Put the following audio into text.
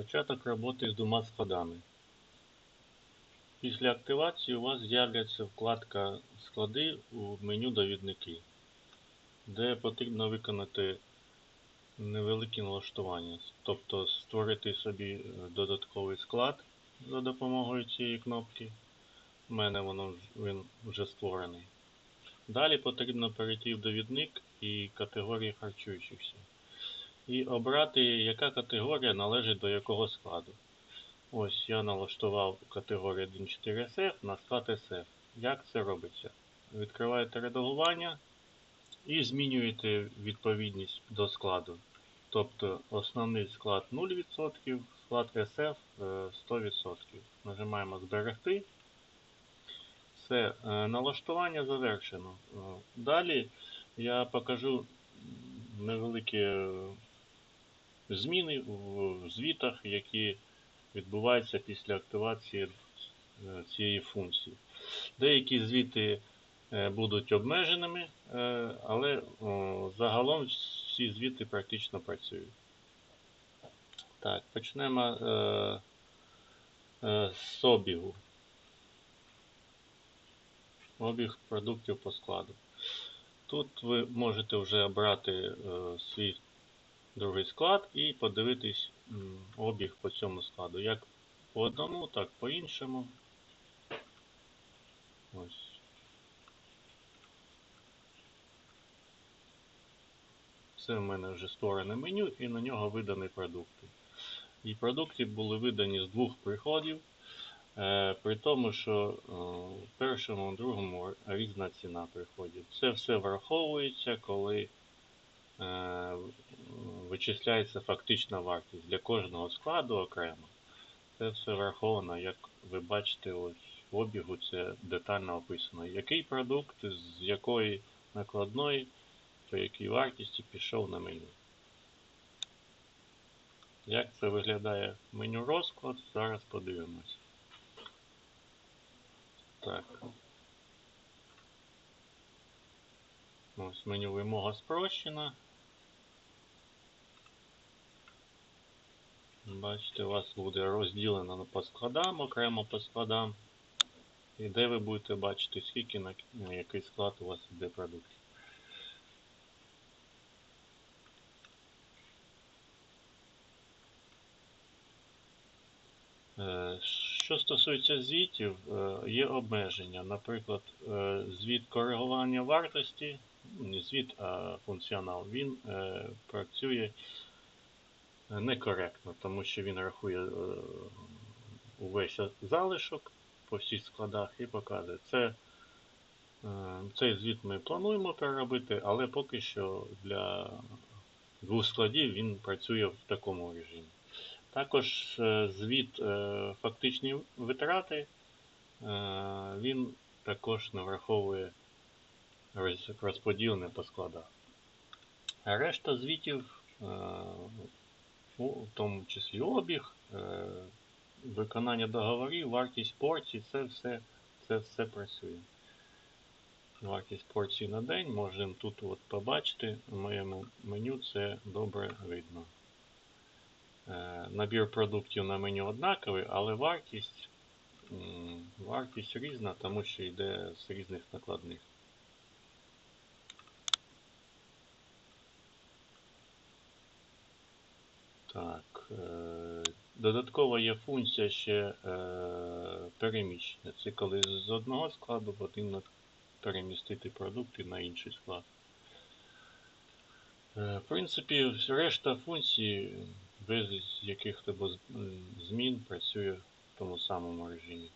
Початок роботи з двома складами. Після активації у вас з'являться вкладка Склади у меню Довідники, де потрібно виконати невеликі налаштування, тобто створити собі е, додатковий склад за допомогою цієї кнопки. У мене воно він вже створений. Далі потрібно перейти в довідник і категорії харчуючихся. І обрати, яка категорія належить до якого складу. Ось я налаштував категорію 1.4 SF на склад SF. Як це робиться? Відкриваєте редагування і змінюєте відповідність до складу. Тобто основний склад 0%, склад SF е, 100%. Нажимаємо зберегти. Все, е, налаштування завершено. Е, Далі я покажу м, невеликі е, зміни в звітах, які відбуваються після активації е, цієї функції. Деякі звіти е, будуть обмеженими, е, але загалом всі звіти практично працюють. Так, почнемо з обігу. Обіг продуктів по складу. Тут ви можете вже обрати свій другий склад і подивитись обіг по цьому складу. Як по одному, так по іншому. Ось. Це в мене вже створене меню і на нього видані продукти. І продукти були видані з двох приходів, е, при тому, що е, в першому, другому різна ціна приходів. Це все враховується, коли вичисляється фактична вартість для кожного складу окремо. Це все враховано, як ви бачите, ось в обігу це детально описано. Який продукт, з якої накладної, по якій вартісті пішов на меню. Як це виглядає меню розклад, зараз подивимось. Так. Ось меню вимога спрощена. Бачите, у вас буде розділено по складам, окремо по складам. І де ви будете бачити, скільки на на який склад у вас йде продуктів. Е, Що стосується звітів, е, є обмеження. Наприклад, е, звіт коригування вартості, не звіт, а функціонал, він працює некоректно, тому що він рахує е, увесь залишок по всіх складах і показує. Це, е, цей звіт ми плануємо переробити, але поки що для двох складів він працює в такому режимі. Також е, звіт фактичні витрати, він також не враховує роз- розподілене по складах. Решта звітів, в тому числі обіг, е, виконання договорів, вартість порцій, це все, це все працює. Вартість порцій на день можемо тут от побачити в моєму меню це добре видно. Е, Набір продуктів на меню однаковий, але вартість, вартість різна, тому що йде з різних накладних. Так. е, Додатково є функція ще е, переміщення. Це коли з одного складу потрібно перемістити продукти на інший склад. Е, В принципі, решта функцій без яких-то змін працює в тому самому режимі.